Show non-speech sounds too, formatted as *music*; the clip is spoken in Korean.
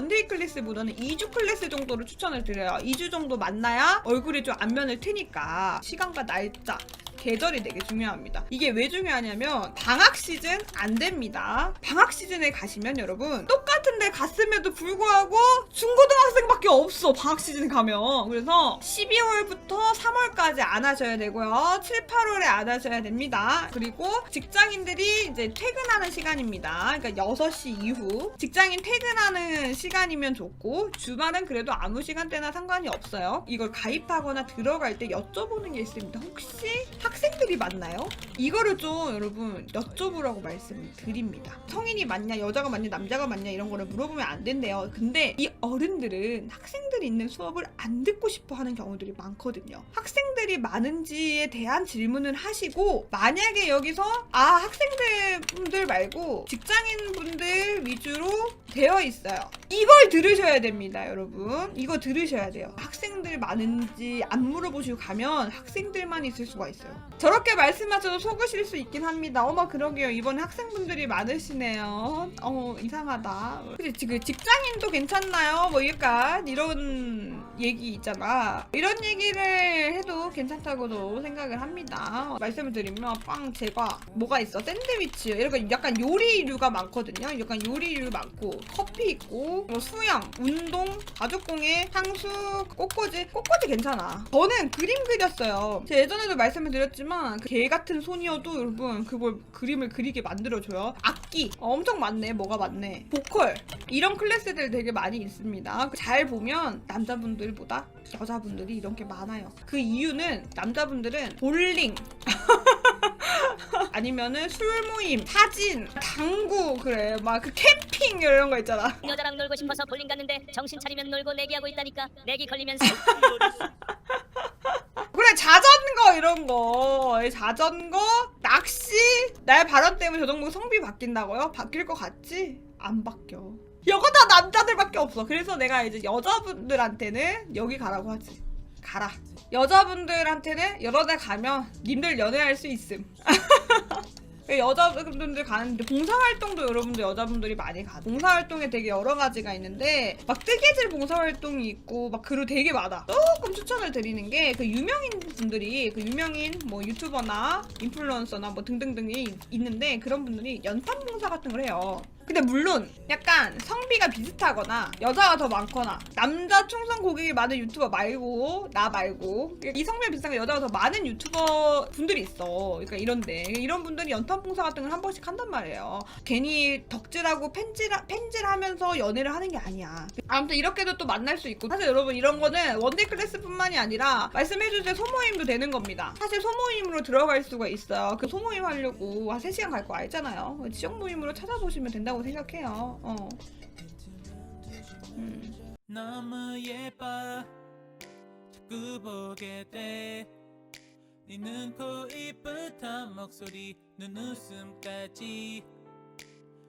원데이 클래스보다는 2주 클래스 정도를 추천을 드려요. 2주 정도 만나야 얼굴이 좀 안면을 트니까 시간과 날짜 계절이 되게 중요합니다. 이게 왜 중요하냐면 방학 시즌 안 됩니다. 방학 시즌에 가시면 여러분 똑같 은 데 갔음에도 불구하고 중고등학생밖에 없어 방학 시즌에 가면 그래서 12월부터 3월까지 안 하셔야 되고요. 7, 8월에 안 하셔야 됩니다. 그리고 직장인들이 이제 퇴근하는 시간입니다. 그러니까 6시 이후 직장인 퇴근하는 시간이면 좋고 주말은 그래도 아무 시간대나 상관이 없어요. 이걸 가입하거나 들어갈 때 여쭤보는 게 있습니다. 혹시 학생들이 맞나요? 이거를 좀 여러분 여쭤보라고 말씀드립니다. 성인이 맞냐, 여자가 맞냐, 남자가 맞냐 이런 거를 물어보면 안 된대요. 근데 이 어른들은 학생들이 있는 수업을 안 듣고 싶어 하는 경우들이 많거든요. 학생들이 많은지에 대한 질문을 하시고 만약에 여기서 아 학생들 분들 말고 직장인 분들 위주로 되어 있어요. 이걸 들으셔야 됩니다, 여러분. 이거 들으셔야 돼요. 학생 들 많은지 안 물어보시고 가면 학생들만 있을 수가 있어요. 저렇게 말씀하셔도 속으실 수 있긴 합니다. 어머, 그러게요. 이번에 학생분들이 많으시네요. 어, 이상하다. 근데 지금 직장인도 괜찮나요? 뭐 약간 이런 얘기 있잖아. 이런 얘기를 해도 괜찮다고도 생각을 합니다. 말씀을 드리면 빵 제과 뭐가 있어? 샌드위치 이렇게 약간 요리류가 많거든요. 약간 요리류 많고 커피 있고 뭐 수영, 운동, 가죽공예, 향수, 꽃꽂이 꽃꽂이 괜찮아. 저는 그림 그렸어요. 제가 예전에도 말씀을 드렸지만 그개 같은 소녀도 여러분 그걸 그림을 그리게 만들어줘요. 악기 어, 엄청 많네. 뭐가 많네. 보컬 이런 클래스들 되게 많이 있습니다. 잘 보면 남자분들보다 여자분들이 이런 게 많아요. 그 이유는 남자분들은 볼링 *laughs* 아니면은 술 모임, 사진, 당구 그래 막 그 캠핑 이런 거 있잖아. 여자랑 놀고 싶어서 볼링 갔는데 정신 차리면 놀고 내기하고 있다니까 내기 걸리면서 *laughs* 그래 자전거 이런 거 자전거 낚시? 나의 발언 때문에 저정부 성비 바뀐다고요? 바뀔 것 같지? 안 바뀌어. 이거 다 남자들밖에 없어. 그래서 내가 이제 여자분들한테는 여기 가라고 하지. 가라. 여자분들한테는 여러 데 가면 님들 연애할 수 있음 *laughs* 여자분들 가는데 봉사활동도 여러분들 여자분들이 많이 가. 봉사활동에 되게 여러 가지가 있는데 막 뜨개질 봉사활동이 있고 막 그리고 되게 많아. 조금 추천을 드리는 게 그 유명인 분들이 그 유명인 뭐 유튜버나 인플루언서나 뭐 등등등이 있- 있는데 그런 분들이 연탄 봉사 같은 걸 해요. 근데 물론 약간 성비가 비슷하거나 여자가 더 많거나 남자 충성 고객이 많은 유튜버 말고 나 말고 이 성비가 비슷한 게 여자가 더 많은 유튜버 분들이 있어. 그러니까 이런데 이런 분들이 연탄 봉사 같은 걸 한 번씩 한단 말이에요. 괜히 덕질하고 팬질 팬질하면서 연애를 하는 게 아니야. 아무튼 이렇게도 또 만날 수 있고 사실 여러분 이런 거는 원데이 클래스뿐만이 아니라 말씀해주신 소모임도 되는 겁니다. 사실 소모임으로 들어갈 수가 있어요. 그 소모임 하려고 한 3시간 갈 거 알잖아요. 지역 모임으로 찾아보시면 된 다고 생각해요. 어. 음. 너무 예뻐 자꾸 보게 돼 네 눈, 코, 입부터 목소리, 눈웃음까지